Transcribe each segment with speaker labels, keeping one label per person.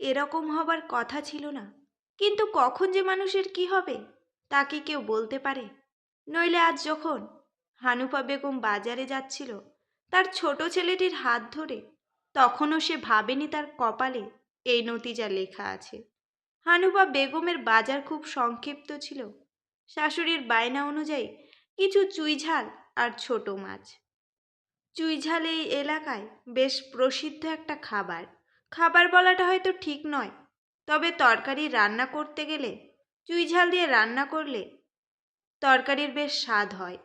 Speaker 1: এরকম হবার কথা ছিল না। কিন্তু কখন যে মানুষের কি হবে, তা কি কেউ বলতে পারে? নইলে আজ যখন হানুফা বেগম বাজারে যাচ্ছিল, তার ছোট ছেলেটির হাত ধরে, তখনও সে ভাবেনি তার কপালে এই নতিজা লেখা আছে। হানুফা বেগমের বাজার খুব সংক্ষিপ্ত ছিল। শাশুড়ির বায়না অনুযায়ী কিছু চুইঝাল আর ছোট মাছ। চুইঝাল এই এলাকায় বেশ প্রসিদ্ধ একটা খাবার। খাবার বলাটা হয়তো ঠিক নয়। তবে তরকারি রান্না করতে গেলে চুইঝাল দিয়ে রান্না করলে তরকারির বেশ স্বাদ হয়।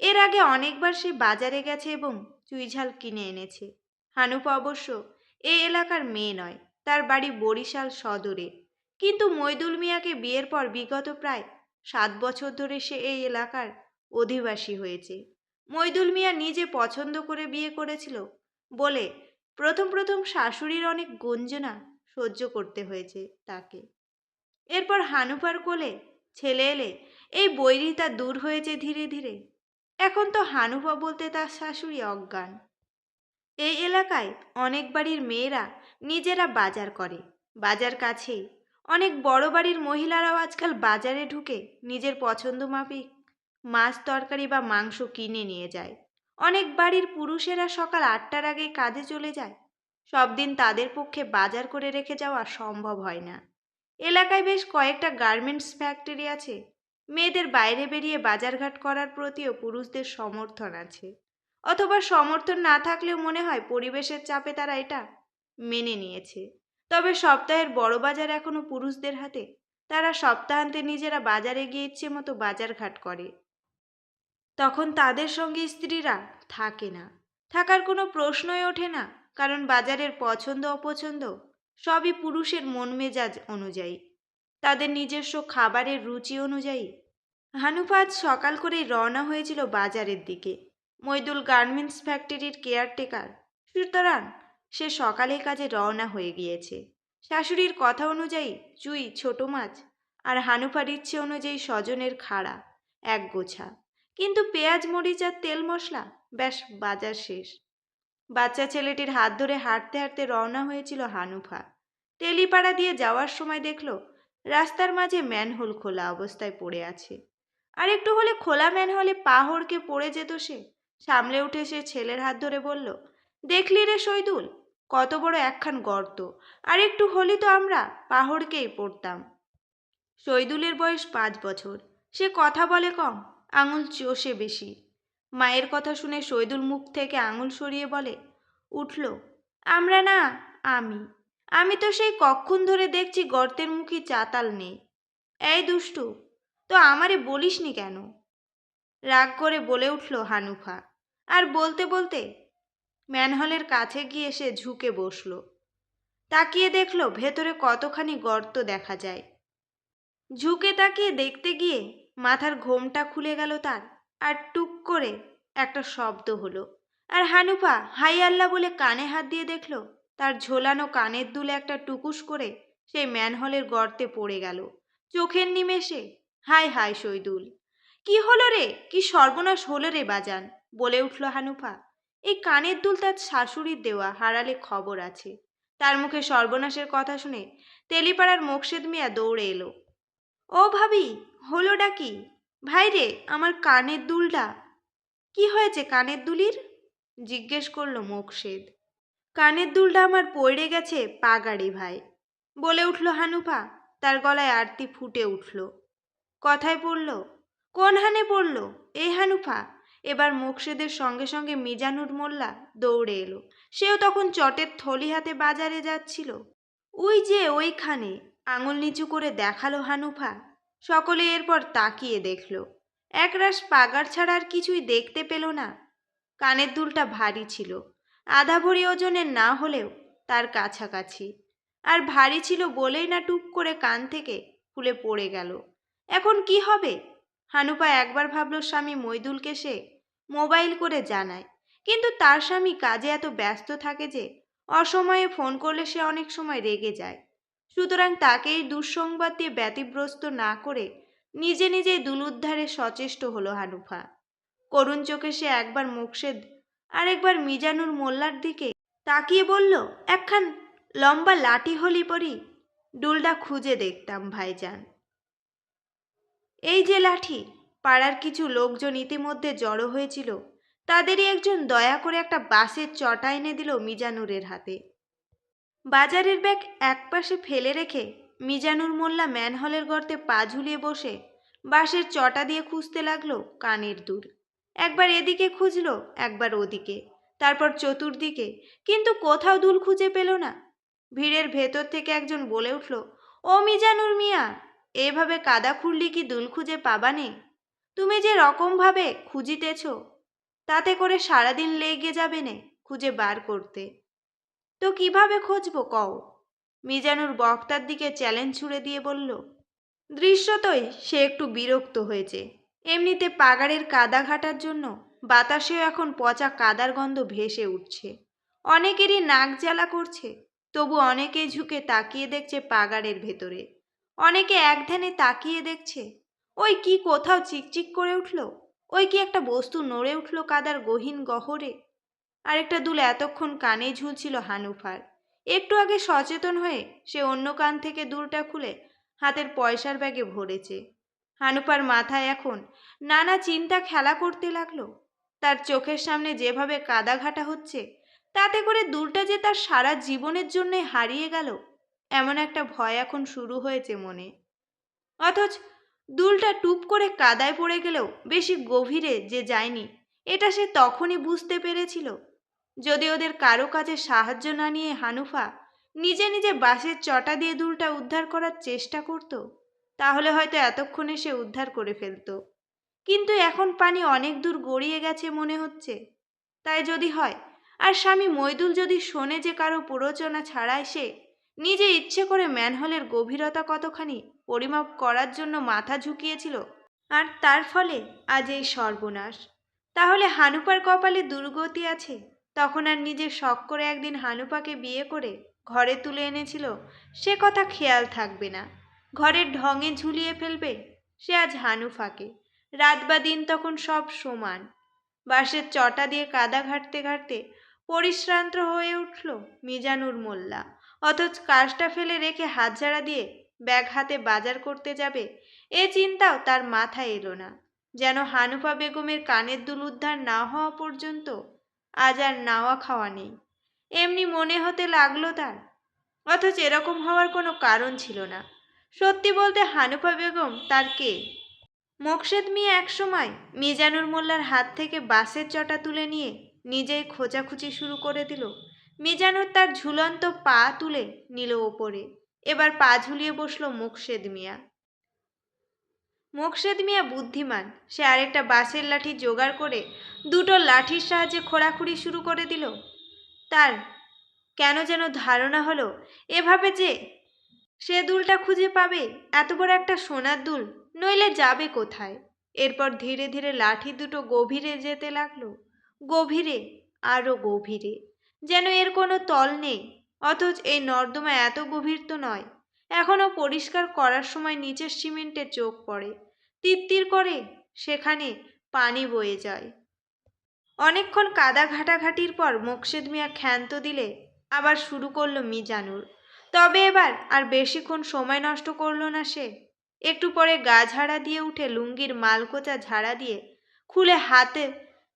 Speaker 1: এর আগে অনেকবার সে বাজারে গেছে এবং চুইঝাল কিনে এনেছে। হানুফা অবশ্য এই এলাকার মেয়ে নয়, তার বাড়ি বরিশাল সদরে। কিন্তু মৈদুল মিয়াকে বিয়ের পর বিগত প্রায় সাত বছর ধরে সে এই এলাকার অধিবাসী হয়েছে। মৈদুল মিয়া নিজে পছন্দ করে বিয়ে করেছিল বলে প্রথম প্রথম শাশুড়ির অনেক গঞ্জনা সহ্য করতে হয়েছে তাকে। এরপর হানুফার কোলে ছেলে এলে এই বৈরিতা দূর হয়েছে ধীরে ধীরে। এখন তো হানুফা বলতে তার শাশুড়ি অজ্ঞান। এই এলাকায় অনেক বাড়ির মেয়েরা নিজেরা বাজার করে। বাজার কাছেই অনেক বড় বাড়ির মহিলারাও আজকাল বাজারে ঢুকে নিজের পছন্দ মাফিক মাছ তরকারি বা মাংস কিনে নিয়ে যায়। অনেক বাড়ির পুরুষেরা সকাল আটটার আগে কাজে চলে যায়। সব দিন তাদের পক্ষে বাজার করে রেখে যাওয়া সম্ভব হয় না। এলাকায় বেশ কয়েকটা গার্মেন্টস ফ্যাক্টরি আছে। মেয়েদের বাইরে বেরিয়ে বাজারঘাট করার প্রতিও পুরুষদের সমর্থন আছে। অথবা সমর্থন না থাকলেও মনে হয় পরিবেশের চাপে তারা এটা মেনে নিয়েছে। তবে সপ্তাহের বড় বাজার এখনও পুরুষদের হাতে। তারা সপ্তাহান্তে নিজেরা বাজারে গিয়ে ইচ্ছে মতো বাজারঘাট করে। তখন তাদের সঙ্গে স্ত্রীরা থাকে না। থাকার কোনো প্রশ্নই ওঠে না, কারণ বাজারের পছন্দ, অপছন্দ সবই পুরুষের মন মেজাজ অনুযায়ী। তাদের নিজস্ব খাবারের রুচি অনুযায়ী। হানুফাজ সকাল করেই রওনা হয়েছিল বাজারের দিকে। মইদুল গার্মেন্টস ফ্যাক্টরির কেয়ারটেকার সুতরাং সে সকালে কাজে রওনা হয়ে গিয়েছে। শাশুড়ির কথা অনুযায়ী চুই, ছোট মাছ আর হানুফার ইচ্ছে অনুযায়ী স্বজনের খাড়া, এক গোছা। কিন্তু পেঁয়াজ, মরিচ আর তেল মশলা, ব্যাস, বাজার শেষ। বাচ্চা ছেলেটির হাত ধরে হাঁটতে হাঁটতে রওনা হয়েছিল হানুফা। তেলিপাড়া দিয়ে যাওয়ার সময় দেখল, রাস্তার মাঝে ম্যানহোল খোলা অবস্থায় পড়ে আছে। আর একটু হলে খোলা ম্যানহোলে পা হড়কে পড়ে যেত সে। সামলে উঠে সে ছেলের হাত ধরে বলল, দেখলি রে শৈদুল, কত বড় একখান গর্ত, আর একটু হলি তো আমরা পাহড়কেই পড়তাম। শৈদুলের বয়স পাঁচ বছর। সে কথা বলে কম আঙুল চষে বেশি। মায়ের কথা শুনে শৈদুল মুখ থেকে আঙুল সরিয়ে বলে, উঠল। আমরা না, আমি। আমি তো সেই কক্ষণ ধরে দেখছি গর্তের মুখে চাতাল নেই। এই দুষ্টু, তো আমারে বলিসনি কেন? রাগ করে বলে উঠল হানুফা। আর বলতে বলতে ম্যানহলের কাছে গিয়ে সে ঝুঁকে বসল। তাকিয়ে দেখল ভেতরে কতখানি গর্ত দেখা যায়। ঝুঁকে তাকিয়ে দেখতে গিয়ে মাথার ঘোমটা খুলে গেল তার, আর টুক করে একটা শব্দ হলো। আর হানুফা হাই আল্লাহ বলে কানে হাত দিয়ে দেখল, তার ঝোলানো কানের দুলে একটা টুকুস করে সেই ম্যানহলের গর্তে পড়ে গেল। চোখের নিমেষে, হাই হাই শৈদুল। কি হলো রে? কি সর্বনাশ হলো রে বাজান? বলে উঠল হানুফা। এই কানের দুল তার শাশুড়ির দেওয়া হারালে খবর আছে। তার মুখে সর্বনাশের কথা শুনে তেলিপাড়ার মোকশেদ মিয়া দৌড়ে এলো। ও ভাবি হলোটা কি? ভাই রে আমার কানের দুলটা। কি হয়েছে কানের দুলির? জিজ্ঞেস করল মোকশেদ কানের দুলটা আমার পড়ে গেছে পাগাড়ি ভাই, বলে উঠল হানুফা, তার গলায় আরতি ফুটে উঠল। কথায় পড়ল, কোন হানে পড়ল? এই হানুফা। এবার মোকশেদের সঙ্গে সঙ্গে মিজানুর মোল্লা দৌড়ে এলো। সেও তখন চটের থলি হাতে বাজারে যাচ্ছিল। ওই যে ওইখানে, আঙুল নিচু করে দেখাল হানুফা। সকলে এরপর তাকিয়ে দেখল। একরাশ পাগার ছাড়া আর কিছুই দেখতে পেল না। কানের দুলটা ভারী ছিল। আধা ভরি ওজনের না হলেও তার কাছাকাছি। আর ভারী ছিল বলেই না টুক করে কান থেকে খুলে পড়ে গেল। এখন কি হবে? হানুপা একবার ভাবল স্বামী মইদুলকে সে মোবাইল করে জানায়। কিন্তু তার স্বামী কাজে এত ব্যস্ত থাকে যে অসময়ে ফোন করলে সে অনেক সময় রেগে যায়। সুতরাং তাকে এই দুঃসংবাদ দিয়ে ব্যতিব্রস্ত না করে নিজে নিজেই দুলুদ্ধারে সচেষ্ট হলো হানুফা। করুণ চোখে সে একবার মোকশেদ আর একবার মিজানুর মোল্লার দিকে তাকিয়ে বলল, একখান লম্বা লাঠি হলি পরি ডুলটা খুঁজে দেখতাম ভাইজান। এই যে লাঠি, পাড়ার কিছু লোকজন ইতিমধ্যে জড়ো হয়েছিল, তাদেরই একজন দয়া করে একটা বাসের চটা এনে দিল মিজানুরের হাতে। বাজারের ব্যাগ একপাশে ফেলে রেখে মিজানুর মোল্লা ম্যানহলের গর্তে পা ঝুলিয়ে বসে বাঁশের চটা দিয়ে খুঁজতে লাগল কানের দূর একবার এদিকে খুঁজলো, একবার ওদিকে, তারপর চতুর্দিকে, কিন্তু কোথাও দুল খুঁজে পেল না। ভিড়ের ভেতর থেকে একজন বলে উঠল, ও মিজানুর মিয়া, এভাবে কাদা খুঁড়লি কি দুল খুঁজে পাবা পাবানে তুমি যে রকমভাবে খুঁজিতেছ, তাতে করে সারাদিন লেগে যাবে নে খুঁজে বার করতে। তো কীভাবে খুঁজবো কও? মিজানুর বক্তার দিকে চ্যালেঞ্জ ছুড়ে দিয়ে বলল দৃশ্যতই সে একটু বিরক্ত হয়েছে। এমনিতে পাগাড়ের কাদা ঘাটার জন্য বাতাসেও এখন পচা কাদার গন্ধ ভেসে উঠছে। অনেকেরই নাক জ্বালা করছে, তবু অনেকেই ঝুঁকে তাকিয়ে দেখছে পাগাড়ের ভেতরে। অনেকে এক ধ্যানে তাকিয়ে দেখছে, ওই কি কোথাও চিকচিক করে উঠল? ওই কি একটা বস্তু নড়ে উঠল কাদার গহীন গহরে? আরেকটা দুল এতক্ষণ কানে ঝুলছিল হানুফার। একটু আগে সচেতন হয়ে সে অন্য কান থেকে দুলটা খুলে হাতের পয়সার ব্যাগে ভরেছে। হানুপার মাথায় এখন নানা চিন্তা খেলা করতে লাগল। তার চোখের সামনে যেভাবে কাদা ঘাটা হচ্ছে, তাতে করে দুলটা যে তার সারা জীবনের জন্যে হারিয়ে গেল, এমন একটা ভয় এখন শুরু হয়েছে মনে। অথচ দুলটা টুপ করে কাদায় পড়ে গেলেও বেশি গভীরে যে যায়নি, এটা সে তখনই বুঝতে পেরেছিল। যদি ওদের কারও কাজে সাহায্য না নিয়ে হানুফা নিজে নিজে বাসের চটা দিয়ে দুলটা উদ্ধার করার চেষ্টা করত, তাহলে হয়তো এতক্ষণে সে উদ্ধার করে ফেলত। কিন্তু এখন পানি অনেক দূর গড়িয়ে গেছে মনে হচ্ছে। তাই যদি হয়, আর স্বামী মৈদুল যদি শোনে যে কারও প্ররোচনা ছাড়ায় সে নিজে ইচ্ছে করে ম্যানহলের গভীরতা কতখানি পরিমাপ করার জন্য মাথা ঝুঁকিয়েছিল, আর তার ফলে আজ এই সর্বনাশ। তাহলে হানুপার কপালে দুর্গতি আছে? তখন আর নিজে শখ করে একদিন হানুপাকে বিয়ে করে ঘরে তুলে এনেছিল, সে কথা খেয়াল থাকবে না। ঘরের ঢঙে ঝুলিয়ে ফেলবে সে আজ হানুফাকে। রাত বা দিন তখন সব সমান। বাঁশের চটা দিয়ে কাদা ঘাটতে ঘাটতে পরিশ্রান্ত হয়ে উঠল মিজানুর মোল্লা। অথচ কাজটা ফেলে রেখে হাত ঝাড়া দিয়ে ব্যাগ হাতে বাজার করতে যাবে, এ চিন্তাও তার মাথায় এলো না। যেন হানুফা বেগমের কানের দুল উদ্ধার না হওয়া পর্যন্ত আজ আর নাওয়া খাওয়া নেই। এমনি মনে হতে লাগল তার। অথচ এরকম হওয়ার কোনো কারণ ছিল না। সত্যি বলতে হানুফা বেগম তার কে? মোকশেদ মিয়া একসময় মিজানুর মোল্লার হাত থেকে বাসের চটা তুলে নিয়ে নিজেই খোঁচাখুচি শুরু করে দিল। মিজানুর তার ঝুলন্ত পা তুলে নিল ওপরে। এবার পা ঝুলিয়ে বসল মোকশেদ মিয়া। মোকশেদ মিয়া বুদ্ধিমান। সে আরেকটা বাঁশের লাঠি জোগাড় করে দুটো লাঠির সাহায্যে খোঁড়াখুড়ি শুরু করে দিল। তার কেন যেন ধারণা হলো এভাবে যে সে দুলটা খুঁজে পাবে, এত বড় একটা সোনার দুল, নইলে যাবে কোথায়? এরপর ধীরে ধীরে লাঠি দুটো গভীরে যেতে লাগল। গভীরে আরও গভীরে। যেন এর কোনো তল নেই, অথচ এই নর্দমা এত গভীর তো নয়। এখনও পরিষ্কার করার সময় নিচের সিমেন্টে চোখ পড়ে। তিত্তির করে সেখানে পানি বয়ে যায়। অনেকক্ষণ কাদা ঘাটাঘাটির পর মোকশেদ মিয়া ক্ষান্ত দিলে আবার শুরু করল মিজানুর। তবে এবার আর বেশিক্ষণ সময় নষ্ট করল না সে। একটু পরে গা ঝাড়া দিয়ে উঠে লুঙ্গির মালকোচা ঝাড়া দিয়ে খুলে হাতে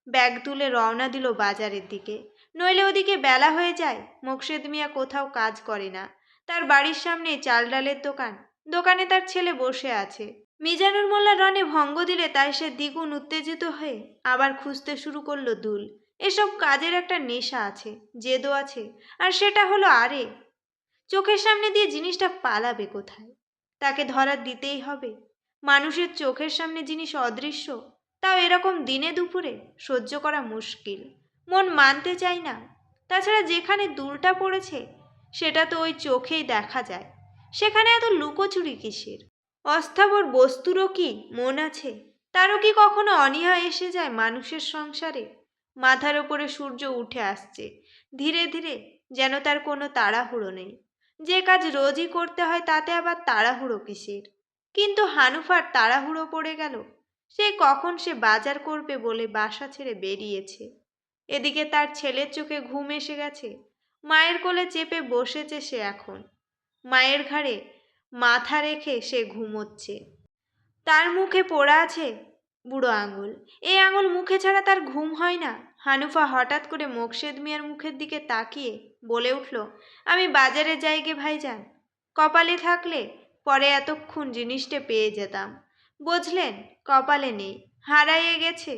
Speaker 1: ব্যাগ তুলে রওনা দিল বাজারের দিকে। নইলে ওদিকে বেলা হয়ে যায়, মোকশেদ মিয়া কোথাও কাজ করে না। তার বাড়ির সামনে চাল ডালের দোকান। দোকানে তার ছেলে বসে আছে। মিজানুর মোল্লা রনে ভঙ্গ দিলে তাই সে দ্বিগুণ উত্তেজিত হয়ে আবার খুঁজতে শুরু করল দুল। এসব কাজের একটা নেশা আছে, জেদও আছে, আর সেটা হলো আরে। চোখের সামনে দিয়ে জিনিসটা পালাবে কোথায়? তাকে ধরা দিতেই হবে। মানুষের চোখের সামনে জিনিস অদৃশ্য, তাও এরকম দিনে দুপুরে সহ্য করা মুশকিল। মন মানতে চায় না। তাছাড়া যেখানে দুলটা পড়েছে সেটা তো ওই চোখেই দেখা যায়। সেখানে এত লুকোচুরি কিসের? অস্থাবর বস্তুরও কি মন আছে? তারও কি কখনো অনীহা এসে যায় মানুষের সংসারে? মাথার ওপরে সূর্য উঠে আসছে। ধীরে ধীরে যেন তার কোনো তাড়াহুড়ো নেই। যে কাজ রোজই করতে হয় তাতে আবার তাড়াহুড়ো কিসের? কিন্তু হানুফার তাড়াহুড়ো পড়ে গেল। সে কখন সে বাজার করবে বলে বাসা ছেড়ে বেরিয়েছে? এদিকে তার ছেলের চোখে ঘুম এসে গেছে। মায়ের কোলে চেপে বসেছে সে এখন। মায়ের ঘাড়ে মাথা রেখে সে ঘুমোচ্ছে। তার মুখে পড়া আছে বুড়ো আঙুল। এই আঙুল মুখে ছাড়া তার ঘুম হয় না। হানুফা হঠাৎ করে মোকশেদ মিয়ার মুখের দিকে তাকিয়ে বলে উঠল, আমি বাজারে যাই গে ভাইজান। কপালে থাকলে পরে এতক্ষণ জিনিসটা পেয়ে যেতাম। বুঝলেন, কপালে নেই। হারাইয়ে গেছে।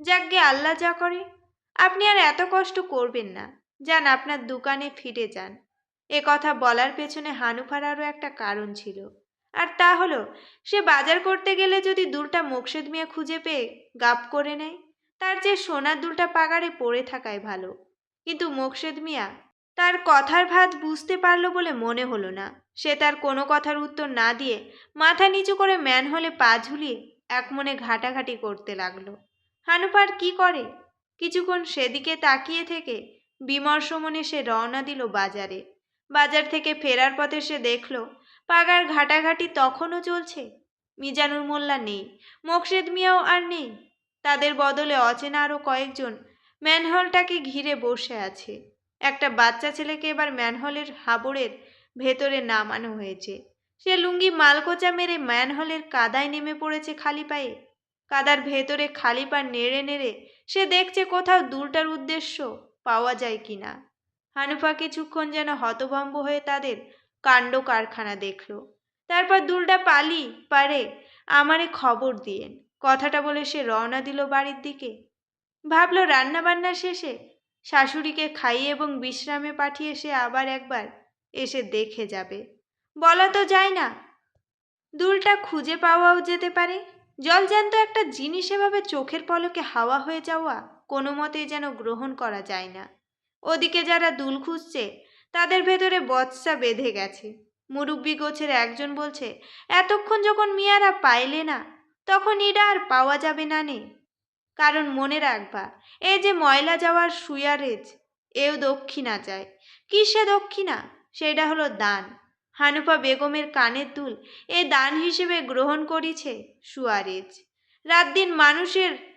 Speaker 1: যাক গে আল্লাহ যা করে। আপনি আর এত কষ্ট করবেন না। যান, আপনার দোকানে ফিরে যান। এ কথা বলার পেছনে হানুফার আরও একটা কারণ ছিল। আর তা হলো, সে বাজার করতে গেলে যদি দুলটা মোকশেদ মিয়া খুঁজে পেয়ে গাপ করে নেয়, তার যে সোনার দুলটা পাগারে পড়ে থাকাই ভালো। কিন্তু মোকশেদ মিয়া তার কথার ভাত বুঝতে পারল বলে মনে হলো না। সে তার কোনো কথার উত্তর না দিয়ে মাথা নিচু করে ম্যান হলে পা ঝুলিয়ে এক মনে ঘাটাঘাটি করতে লাগল। হানুপার কি করে? কিছুক্ষণ সেদিকে তাকিয়ে থেকে বিমর্ষ মনে সে রওনা দিল বাজারে। বাজার থেকে ফেরার পথে সে দেখল, পাগার ঘাটাঘাটি তখনও চলছে। মিজানুর মোল্লা নেই, মোকশেদ মিয়াও আর নেই। তাদের বদলে অচেনা আরও কয়েকজন ম্যানহলটাকে ঘিরে বসে আছে। একটা বাচ্চা ছেলেকে এবার ম্যানহলের হাবড়ের ভেতরে নামানো হয়েছে। সে লুঙ্গি মালকোচা মেরে ম্যানহলের কাদায় নেমে পড়েছে খালি পায়ে। কাদার ভেতরে খালি পা নেড়ে নেড়ে সে দেখছে কোথাও দুলটার উদ্দেশ্য। পাওয়া যায় কিনা। হানুফা কিছুক্ষণ যেন হতভম্ব হয়ে তাদের কাণ্ড কারখানা দেখল। তারপর দুলটা পালি পারে আমারে খবর দিয়েন। কথাটা বলে সে রওনা দিল বাড়ির দিকে। ভাবল রান্না বান্না শেষে শাশুড়িকে খাইয়ে এবং বিশ্রামে পাঠিয়ে সে আবার একবার এসে দেখে যাবে। বলা তো যায় না। দুলটা খুঁজে পাওয়াও যেতে পারে। জলজ্যান্ত একটা জিনিস এভাবে চোখের পলকে হাওয়া হয়ে যাওয়া কোনো মতেই যেন গ্রহণ করা যায় না। ওদিকে যারা দুল খুঁজছে, তাদের ভেতরে বৎসা বেঁধে গেছে। মুরব্বী গোছের একজন বলছে, এতক্ষণ যখন মিয়ারা পাইলে না, তখন ইডা আর পাওয়া যাবে না নে। কারণ মনে রাখবা, এই যে ময়লা যাওয়ার সুয়ারেজ, এও দক্ষিণা চায়। কিসে দক্ষিণা? সেটা হলো দান। হানুফা বেগমের কানের দুল এ দান হিসেবে গ্রহণ করিছে সুয়ারেজ। রাত দিন মানুষের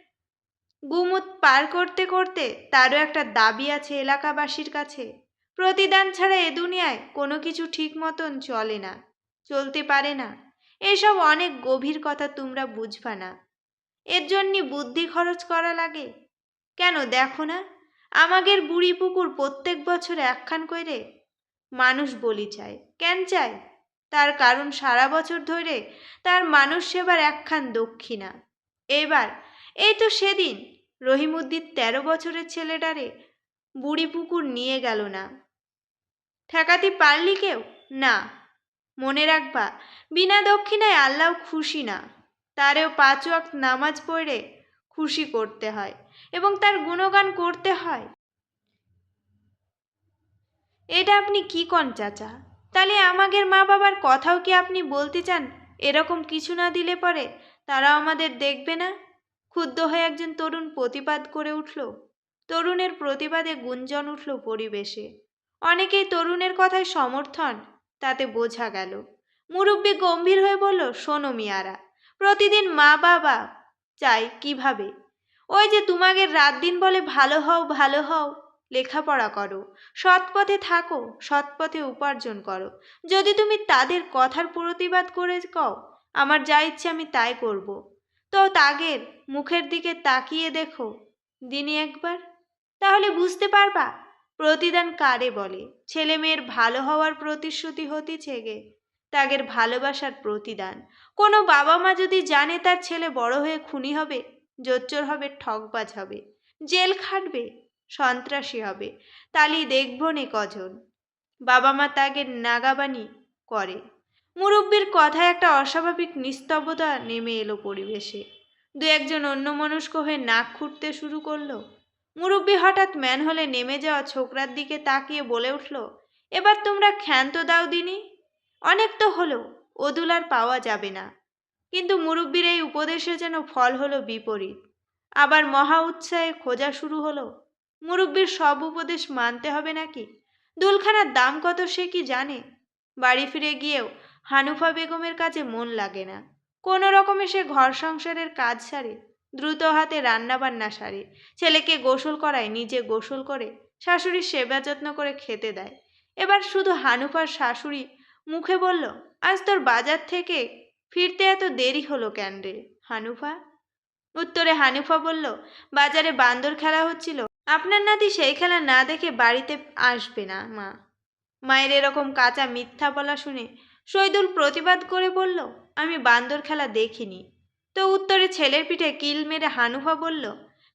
Speaker 1: গুমুত পার করতে করতে তারও একটা দাবি আছে এলাকাবাসীর কাছে। প্রতিদান ছাড়া এ দুনিয়ায় কোনো কিছু ঠিক মতন চলে না, চলতে পারে না। এসব অনেক গভীর কথা তোমরা বুঝবা না। এর জন্যই বুদ্ধি খরচ করা লাগে। কেন দেখো না? আমাদের বুড়ি পুকুর প্রত্যেক বছর একখান করে মানুষ বলি চায়। কেন চায়? তার কারণ সারা বছর ধরে তার মানুষ সেবার একখান দক্ষিণা। এবার, এই তো সেদিন রহিমুদ্দিন তেরো বছরের ছেলেটারে বুড়ি পুকুর নিয়ে গেল না। ঠেকাতে পারলি কেউ? না। মনে রাখবা, বিনা দক্ষিণায় আল্লাহ খুশি না। তারেও পাঁচ ওয়াক্ত নামাজ পড়ে খুশি করতে হয় এবং তার গুণগান করতে হয়। এটা আপনি কি কন, চাচা? তাহলে আমাদের মা বাবার কথাও কি আপনি বলতে চান? এরকম কিছু না দিলে পরে তারা আমাদের দেখবে না? ক্ষুব্ধ হয়ে একজন তরুণ প্রতিবাদ করে উঠল। তরুণের প্রতিবাদে গুঞ্জন উঠল পরিবেশে। অনেকেই তরুণের কথায় সমর্থন, তাতে বোঝা গেল। মুরব্বী গম্ভীর হয়ে বলল, শোনো মিয়ারা, প্রতিদিন মা বাবা চাই কীভাবে? ওই যে তোমাকে রাত দিন বলে ভালো হও ভালো হও, লেখাপড়া করো সৎ পথে থাকো সৎ পথে উপার্জন করো। যদি তুমি তাদের কথার প্রতিবাদ করে কও, আমার যা ইচ্ছে আমি তাই করব। তো তাগের মুখের দিকে তাকিয়ে দেখো দিনে একবার। তাহলে বুঝতে পারবা প্রতিদান কারে বলে। ছেলে মেয়ের ভালো হওয়ার প্রতিশ্রুতি হতিছে গে তাগের ভালোবাসার প্রতিদান। কোনো বাবা মা যদি জানে তার ছেলে বড় হয়ে খুনি হবে, জোচ্চোর হবে, ঠকবাজ হবে, জেল খাটবে, সন্ত্রাসী হবে, তালি দেখব নে কজন। বাবা মা তাগের নাগাবানি করে। মুরব্বীর কথায় একটা অস্বাভাবিক নিস্তব্ধতা নেমে এলো পরিবেশে। দু একজন অন্যমনস্ক হয়ে নাক খুঁটতে শুরু করল। মুরব্বী হঠাৎ ম্যান হলে নেমে যাওয়া ছোকরার দিকে তাকিয়ে বলে উঠল, এবার তোমরা ক্ষান্ত দাও দিনি। অনেক তো হলো ওদুল আর পাওয়া যাবে না। কিন্তু মুরব্বীর এই উপদেশে যেন ফল হলো বিপরীত। আবার মহা উৎসাহে খোঁজা শুরু হলো, মুরব্বীর সব উপদেশ মানতে হবে নাকি? দুলখানার দাম কত সে কি জানে? বাড়ি ফিরে গিয়েও হানুফা বেগমের কাজে মন লাগে না। কোনো রকমে সে ঘর সংসারের কাজ সারে, দ্রুত হাতে রান্নাবান্না সারে, ছেলেকে গোসল করায় নিজে গোসল করে, শাশুড়ির সেবা যত্ন করে খেতে দেয়। এবার শুধু হানুফার শাশুড়ি মুখে বলল, আজ তোর বাজার থেকে ফিরতে এত দেরি হলো কেন রে, হানুফা? উত্তরে হানুফা বলল, বাজারে বান্দর খেলা হচ্ছিল, আপনার নাতি সেই খেলা না দেখে বাড়িতে আসবে না, মা। মায়ের এরকম কাঁচা মিথ্যা বলা শুনে শহীদুল প্রতিবাদ করে বলল, আমি বান্দর খেলা দেখিনি। তো উত্তরে ছেলের পিঠে কিল মেরে হানুফা বলল,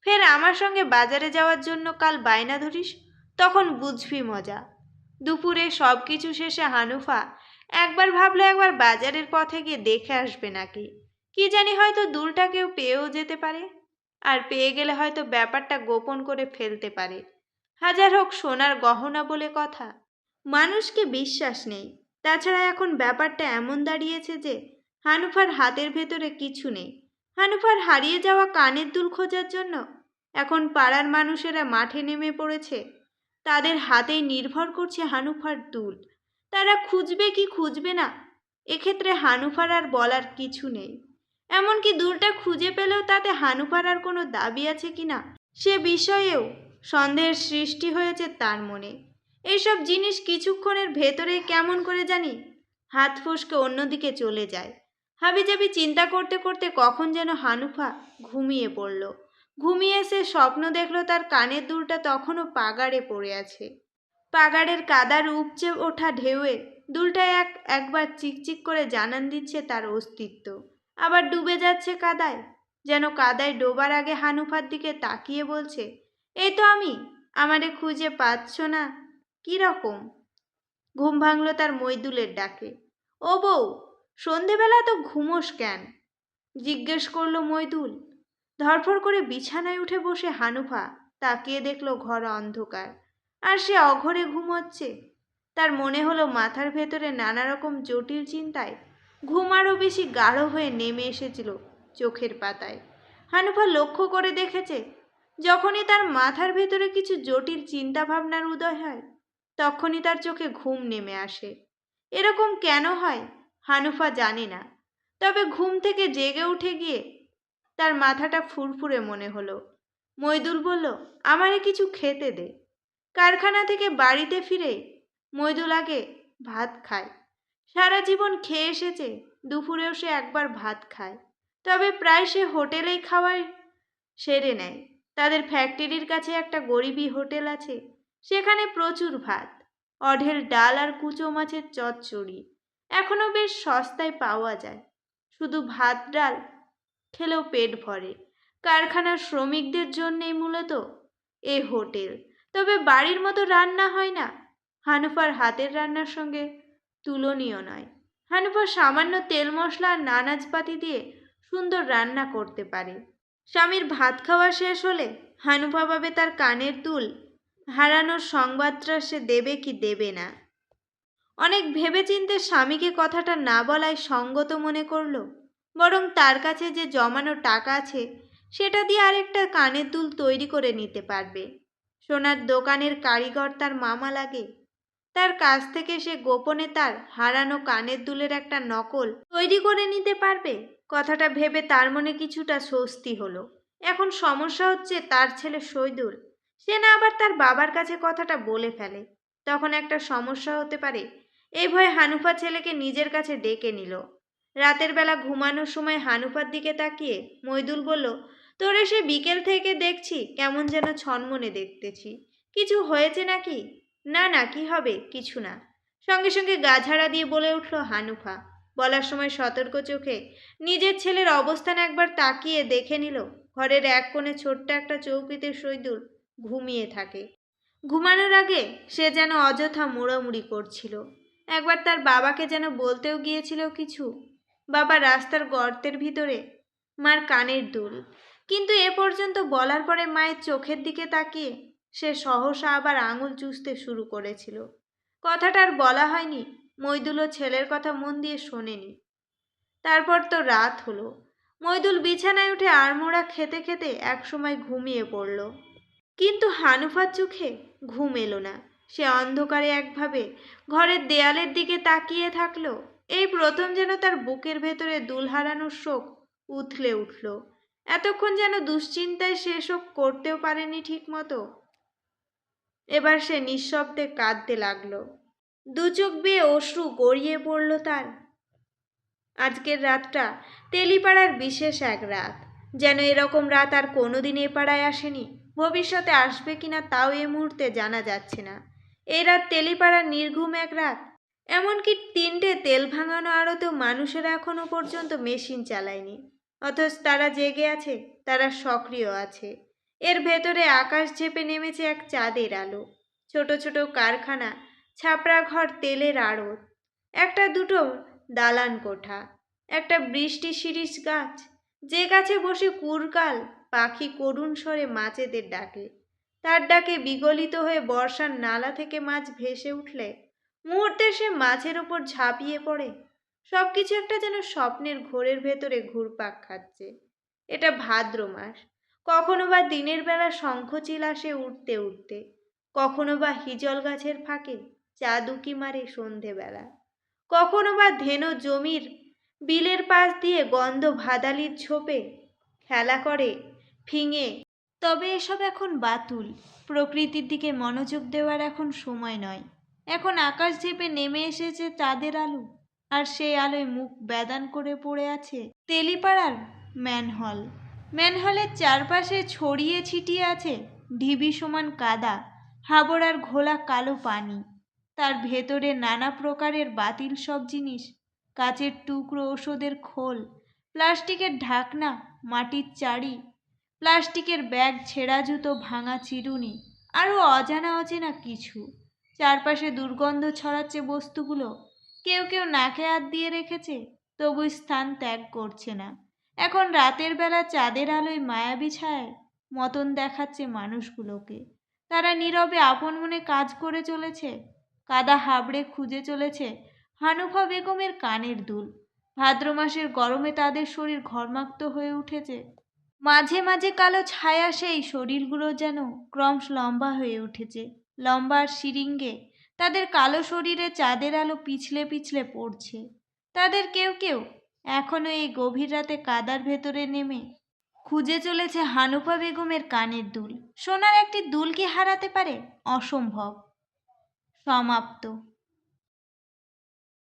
Speaker 1: ফের আমার সঙ্গে বাজারে যাওয়ার জন্য কাল বায়না ধরিস? তখন বুঝবি মজা। দুপুরে সব কিছু শেষে হানুফা একবার ভাবলো একবার বাজারের পথে গিয়ে দেখে আসবে নাকি। কি জানি হয়তো দুলটা কেউ পেয়েও যেতে পারে। আর পেয়ে গেলে হয়তো ব্যাপারটা গোপন করে ফেলতে পারে। হাজার হোক সোনার গহনা বলে কথা। মানুষকে বিশ্বাস নেই। তাছাড়া এখন ব্যাপারটা এমন দাঁড়িয়েছে যে হানুফার হাতের ভেতরে কিছু নেই। হানুফার হারিয়ে যাওয়া কানের দুল খোঁজার জন্য এখন পাড়ার মানুষেরা মাঠে নেমে পড়েছে। তাদের হাতেই নির্ভর করছে হানুফার দুল। তারা খুঁজবে কি খুঁজবে না, এক্ষেত্রে হানুফার আর বলার কিছু নেই। এমনকি দুলটা খুঁজে পেলেও তাতে হানুফার আর কোনো দাবি আছে কি না সে বিষয়েও সন্দেহের সৃষ্টি হয়েছে তার মনে। এইসব জিনিস কিছুক্ষণের ভেতরে কেমন করে জানি হাত ফসকে অন্যদিকে চলে যায়। হাবিজাবি চিন্তা করতে করতে কখন যেন হানুফা ঘুমিয়ে পড়ল। ঘুমিয়ে এসে স্বপ্ন দেখল তার কানের দুলটা তখনও পাগাড়ে পড়ে আছে। পাগাড়ের কাদার উপচে ওঠা ঢেউয়ে দুলটা এক, একবার চিকচিক করে জানান দিচ্ছে তার অস্তিত্ব। আবার ডুবে যাচ্ছে কাদায়, যেন কাদায় ডোবার আগে হানুফার দিকে তাকিয়ে বলছে, এই তো আমি, আমারে খুঁজে পাচ্ছ না? রকম? ঘুম ভাঙলো তার মইদুলের ডাকে। ও বউ, সন্ধেবেলা তো ঘুমোস কেন? জিজ্ঞেস করল মইদুল। ধরফর করে বিছানায় উঠে বসে হানুফা তাকিয়ে দেখল ঘর অন্ধকার। আর সে অঘরে ঘুমোচ্ছে। তার মনে হলো মাথার ভেতরে নানা রকম জটিল চিন্তায় ঘুম আরও বেশি গাঢ় হয়ে নেমে এসেছিল চোখের পাতায়। হানুফা লক্ষ্য করে দেখেছে, যখনই তার মাথার ভেতরে কিছু জটিল চিন্তাভাবনার উদয় হয় তখনই তার চোখে ঘুম নেমে আসে। এরকম কেন হয়? হানুফা জানে না। তবে ঘুম থেকে জেগে উঠে গিয়ে তার মাথাটা ফুরফুরে মনে হলো। মইদুল বলল, আমারে কিছু খেতে দে। কারখানা থেকে বাড়িতে ফিরে মইদুল আগে ভাত খায়। সারা জীবন খেয়ে এসেছে, দুপুরেও সে একবার ভাত খায়। তবে প্রায় সে হোটেলেই খাওয়ায় সেরে নেয়। তাদের ফ্যাক্টরির কাছে একটা গরিবী হোটেল আছে। সেখানে প্রচুর ভাত, অঢেল ডাল আর কুচো মাছের চচ্চড়ি এখনও বেশ সস্তায় পাওয়া যায়। শুধু ভাত ডাল খেলেও পেট ভরে। কারখানার শ্রমিকদের জন্যেই মূলত এ হোটেল। তবে বাড়ির মতো রান্না হয় না। হানুফার হাতের রান্নার সঙ্গে তুলনীয় নয়। হানুফা সামান্য তেল মশলা আর নানাজপাতি দিয়ে সুন্দর রান্না করতে পারে। স্বামীর ভাত খাওয়া শেষ হলে হানুফা ভাবে তার কানের দুল হারানোর সংবাদটা সে দেবে কি দেবে না। অনেক ভেবেচিন্তে স্বামীকে কথাটা না বলায় সঙ্গত মনে করল, বরং তার কাছে যে জমানো টাকা আছে, সেটা দিয়ে আরেকটা কানের দুল তৈরি করে নিতে পারবে। সোনার দোকানের কারিগর তার মামা লাগে। তার কাছ থেকে সে গোপনে তার হারানো কানের দুলের একটা নকল তৈরি করে নিতে পারবে। কথাটা ভেবে তার মনে কিছুটা স্বস্তি হলো। এখন সমস্যা হচ্ছে তার ছেলে শৈদুল সে না আবার তার বাবার কাছে কথাটা বলে ফেলে। তখন একটা সমস্যা হতে পারে। এই ভয়ে হানুফা ছেলেকে নিজের কাছে ডেকে নিল। রাতের বেলা ঘুমানোর সময় হানুফার দিকে তাকিয়ে মইদুল বলল, তোরে সে বিকেল থেকে দেখছি, কেমন যেন ছনমনে দেখতেছি। কিছু হয়েছে নাকি? না না, কি হবে? কিছু না। সঙ্গে সঙ্গে গাঝাড়া দিয়ে বলে উঠল হানুফা। বলার সময় সতর্ক চোখে নিজের ছেলের অবস্থান একবার তাকিয়ে দেখে নিল। ঘরের এক কোণে ছোট্ট একটা চৌকিতে শৈদুল ঘুমিয়ে থাকে। ঘুমানোর আগে সে যেন অযথা মোড়ামুড়ি করছিল। একবার তার বাবাকে যেন বলতেও গিয়েছিল কিছু। বাবা রাস্তার গর্তের ভিতরে, মার কানের দুল। কিন্তু এ পর্যন্ত বলার পরে মায়ের চোখের দিকে তাকিয়ে সে সহসা আবার আঙুল চুষতে শুরু করেছিল। কথাটা আর বলা হয়নি মইদুলও ছেলের কথা মন দিয়ে শোনেনি। তারপর তো রাত হলো। মৈদুল বিছানায় উঠে আড়মোড়া খেতে খেতে একসময় ঘুমিয়ে পড়ল। কিন্তু হানুফার চোখে ঘুম এলো না। সে অন্ধকারে একভাবে ঘরের দেয়ালের দিকে তাকিয়ে থাকল। এই প্রথম যেন তার বুকের ভেতরে দুল হারানোর শোক উথলে উঠল। এতক্ষণ যেন দুশ্চিন্তায় সে শোক করতেও পারেনি ঠিক মতো এবার সে নিঃশব্দে কাঁদতে লাগল। দু চোখ বেয়ে অশ্রু গড়িয়ে পড়ল তার। আজকের রাতটা তেলিপাড়ার বিশেষ এক রাত। যেন এরকম রাত আর কোনোদিন এ পাড়ায় আসেনি। ভবিষ্যতে আসবে কিনা তাও এই মুহূর্তে জানা যাচ্ছে না। এই রাত তেলিপাড়ার নির্ঘুম এক রাত। এমনকি তিনটে তেল ভাঙানো আড়তেও মানুষেরা এখনও পর্যন্ত মেশিন চালায়নি। অথচ তারা জেগে আছে, তারা সক্রিয় আছে। এর ভেতরে আকাশ ঝেপে নেমেছে এক চাঁদের আলো। ছোট ছোট কারখানা ছাপড়া ঘর তেলের আড়ত। একটা দুটো দালান কোঠা, একটা বৃষ্টি শিরিষ গাছ, যে গাছে বসে কুরকাল পাখি করুণ স্বরে মাছেদের ডাকে। তার ডাকে বিগলিত হয়ে বর্ষার নালা থেকে মাছ ভেসে উঠলে, মুহূর্তে সে মাছের ওপর ঝাঁপিয়ে পড়ে। সব কিছু একটা যেন স্বপ্নের ঘোরের ভেতরে ঘুরপাক খাচ্ছে। এটা ভাদ্র মাস। কখনো বা দিনের বেলা শঙ্খচিল আসে উঠতে উঠতে কখনো বা হিজল গাছের ফাঁকে চাদুকি মারে সন্ধেবেলা। কখনো বা ধেনো জমির বিলের পাশ দিয়ে গন্ধ ভাদালির ঝোপে খেলা করে ফিঙে। তবে এসব এখন বাতুল। প্রকৃতির দিকে মনোযোগ দেওয়ার এখন সময় নয়। এখন আকাশ ঝেপে নেমে এসেছে চাঁদের আলো। আর সেই আলোয় মুখ ব্যাদান করে পড়ে আছে তেলিপাড়ার ম্যানহল। ম্যানহলের চারপাশে ছড়িয়ে ছিটিয়ে আছে ঢিবি সমান কাদা, হাবড়ার ঘোলা কালো পানি। তার ভেতরে নানা প্রকারের বাতিল সব জিনিস, কাচের টুকরো ওষুধের খোল, প্লাস্টিকের ঢাকনা, মাটির চাড়ি প্লাস্টিকের ব্যাগ, ছেঁড়া জুতো, ভাঙা চিরুনি, আরও অজানা অচেনা কিছু। চারপাশে দুর্গন্ধ ছড়াচ্ছে বস্তুগুলো। কেউ কেউ নাকে হাত দিয়ে রেখেছে, তবু স্থান ত্যাগ করছে না। এখন রাতের বেলা চাঁদের আলোয় মায়াবী ছায় মতন দেখাচ্ছে মানুষগুলোকে। তারা নীরবে আপন মনে কাজ করে চলেছে, কাদা হাবড়ে খুঁজে চলেছে হানুফা বেগমের কানের দুল। ভাদ্র মাসের গরমে তাদের শরীর ঘর্মাক্ত হয়ে উঠেছে। মাঝে মাঝে কালো ছায়া সেই শরীরগুলো যেন ক্রমশ লম্বা হয়ে উঠেছে। লম্বার সিরিঙ্গে তাদের কালো শরীরে চাঁদের আলো পিছলে পিছলে পড়ছে। তাদের কেউ কেউ এখনও এই গভীর রাতে কাদার ভেতরে নেমে খুঁজে চলেছে হানুফা বেগমের কানের দুল। সোনার একটি দুল কি হারাতে পারে? অসম্ভব। সমাপ্ত।